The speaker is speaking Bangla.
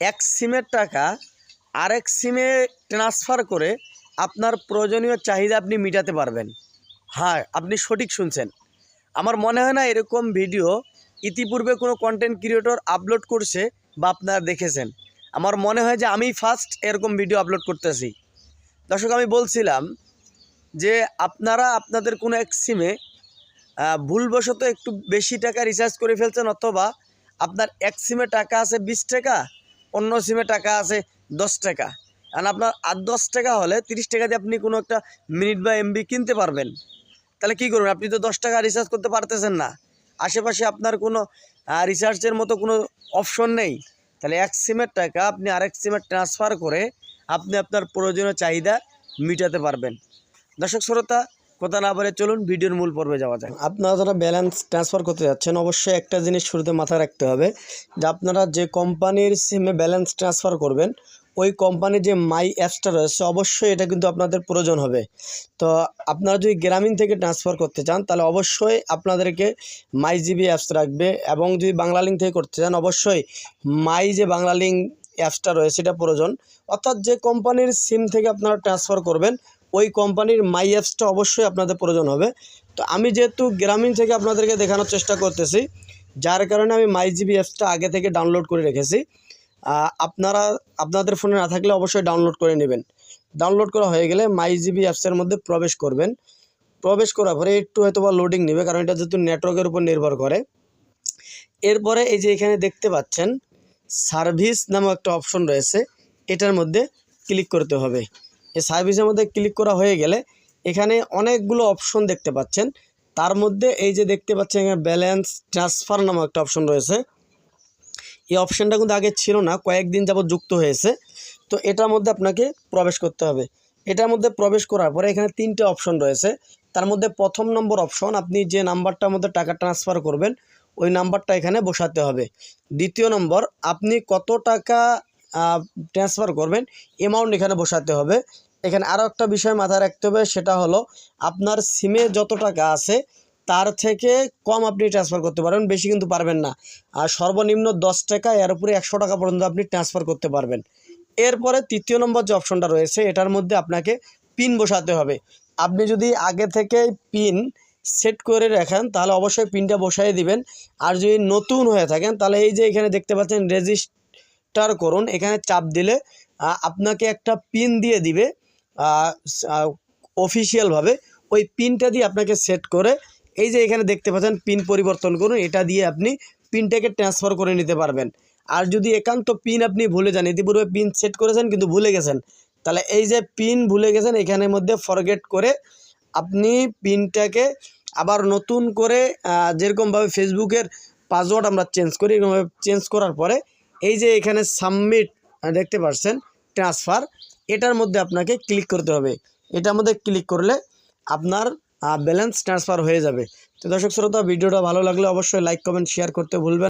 এক সিমের টাকা, আরেক সিমে ট্রান্সফার করে আপনার প্রয়োজনীয় চাহিদা আপনি মেটাতে পারবেন। হ্যাঁ আপনি সঠিক শুনছেন। আমার মনে হয় না এরকম ভিডিও ইতিপূর্বে কোনো কন্টেন্ট ক্রিয়েটর আপলোড করছে বা আপনারা দেখেছেন। আমার মনে হয় যে আমি ফার্স্ট এরকম ভিডিও আপলোড করতেছি। দর্শক, আমি বলছিলাম যে আপনারা আপনাদের কোনো এক সিমে ভুলবশত একটু বেশি টাকা রিচার্জ করে ফেলছেন অথবা আপনার এক সিমে টাকা আছে বিশ টাকা অন্য সিমে টাকা আছে দশ টাকা। কারণ আপনার আর দশ টাকা হলে তিরিশ টাকা দিয়ে আপনি কোনো একটা মিনিট বা এমবি কিনতে পারবেন। তাহলে কী করবেন? আপনি তো দশ টাকা রিচার্জ করতে পারতেছেন না। আশেপাশে আপনার কোনো রিচার্জের মতো কোনো অপশন নেই। তাহলে এক সিমের টাকা আপনি আরেক সিমের ট্রান্সফার করে আপনি আপনার প্রয়োজনীয় চাহিদা মিটাতে পারবেন। দর্শক, শ্রোতা কথা না বলে চলুন ভিডিওর মূল পর্বে যাওয়া যায় আপনারা যারা ব্যালেন্স ট্রান্সফার করতে যাচ্ছেন, অবশ্যই একটা জিনিস শুরুতে মাথায় রাখতে হবে যে আপনারা যে কোম্পানির সিমে ব্যালেন্স ট্রান্সফার করবেন, ওই কোম্পানির যে মাই অ্যাপসটা রয়েছে, অবশ্যই এটা কিন্তু আপনাদের প্রয়োজন হবে। তো আপনারা যদি গ্রামীণ থেকে ট্রান্সফার করতে চান, তাহলে অবশ্যই আপনাদেরকে মাই জিবি অ্যাপস রাখবে এবং যদি বাংলা লিঙ্ক থেকে করতে চান, অবশ্যই মাই যে বাংলা লিঙ্ক অ্যাপসটা রয়েছে এটা প্রয়োজন। অর্থাৎ যে কোম্পানির সিম থেকে আপনারা ট্রান্সফার করবেন ওই কোম্পানির মাই অ্যাপসটা অবশ্যই আপনাদের প্রয়োজন হবে। তো আমি যেহেতু গ্রামীণ থেকে আপনাদেরকে দেখানোর চেষ্টা করতেছি, যার কারণে আমি মাই জিবি অ্যাপসটা আগে থেকে ডাউনলোড করে রেখেছি। আপনারা, আপনাদের ফোনে না থাকলে অবশ্যই ডাউনলোড করে নেবেন। ডাউনলোড করা হয়ে গেলে মাই জিবি অ্যাপসের মধ্যে প্রবেশ করবেন। প্রবেশ করার পরে একটু হয়তো বা লোডিং নেবে, কারণ এটা যেহেতু নেটওয়ার্কের উপর নির্ভর করে। এরপরে এই যে এখানে দেখতে পাচ্ছেন সার্ভিস নামক একটা অপশন রয়েছে। এটার মধ্যে ক্লিক করতে হবে। এই সার্ভিসের মধ্যে ক্লিক করা হয়ে গেলে এখানে অনেকগুলো অপশন দেখতে পাচ্ছেন। তার মধ্যে এই যে দেখতে পাচ্ছেন, এখানে ব্যালেন্স ট্রান্সফার নামক একটা অপশন রয়েছে। এই অপশানটা কিন্তু আগে ছিল না, কয়েকদিন যাবত যুক্ত হয়েছে। তো এটার মধ্যে আপনাকে প্রবেশ করতে হবে। এটার মধ্যে প্রবেশ করার পরে এখানে তিনটে অপশন রয়েছে। তার মধ্যে প্রথম নম্বর অপশন আপনি যে নাম্বারটার মধ্যে টাকা ট্রান্সফার করবেন, ওই নাম্বারটা এখানে বসাতে হবে। দ্বিতীয় নম্বর, আপনি কত টাকা ট্রান্সফার করবেন অ্যামাউন্ট এখানে বসাতে হবে। এখানে আরও একটা বিষয় মাথায় রাখতে হবে, সেটা হলো আপনার সিমে যত টাকা আছে, তার থেকে কম আপনি ট্রান্সফার করতে পারবেন, বেশি কিন্তু পারবেন না। আর সর্বনিম্ন দশ টাকা, এর উপরে একশো টাকা পর্যন্ত আপনি ট্রান্সফার করতে পারবেন। এরপরে তৃতীয় নম্বর যে অপশনটা রয়েছে, এটার মধ্যে আপনাকে পিন বসাতে হবে। আপনি যদি আগে থেকে পিন সেট করে রাখেন, তাহলে অবশ্যই পিনটা বসাই দিবেন। আর যদি নতুন হয়ে থাকেন, তাহলে এই যে এখানে দেখতে পাচ্ছেন রেজিস্টার করুন। এখানে চাপ দিলে আপনাকে একটা পিন দিয়ে দিবে। অফিসিয়ালভাবে ওই পিনটা দিয়ে আপনাকে সেট করে এই যে এখানে দেখতে পাচ্ছেন পিন পরিবর্তন করুন, এটা দিয়ে আপনি পিনটাকে ট্রান্সফার করে নিতে পারবেন। আর যদি একান্ত পিন আপনি ভুলে যান, ইতিপূর্বে পিন সেট করেছেন কিন্তু ভুলে গেছেন, তাহলে এই যে পিন ভুলে গেছেন, এখানের মধ্যে ফরগেট করে আপনি পিনটাকে আবার নতুন করে যেরকমভাবে ফেসবুকের পাসওয়ার্ড আমরা চেঞ্জ করি, এরকমভাবে চেঞ্জ করার পরে এই যে এখানে সাবমিট দেখতে পাচ্ছেন ট্রান্সফার এটার মধ্যে আপনাকে ক্লিক করতে হবে। এটার মধ্যে ক্লিক করলে আপনার ব্যালেন্স ট্রান্সফার হয়ে যাবে। তো দর্শক শ্রোতা, ভিডিওটা ভালো লাগলে অবশ্যই লাইক কমেন্ট শেয়ার করতে ভুলবেন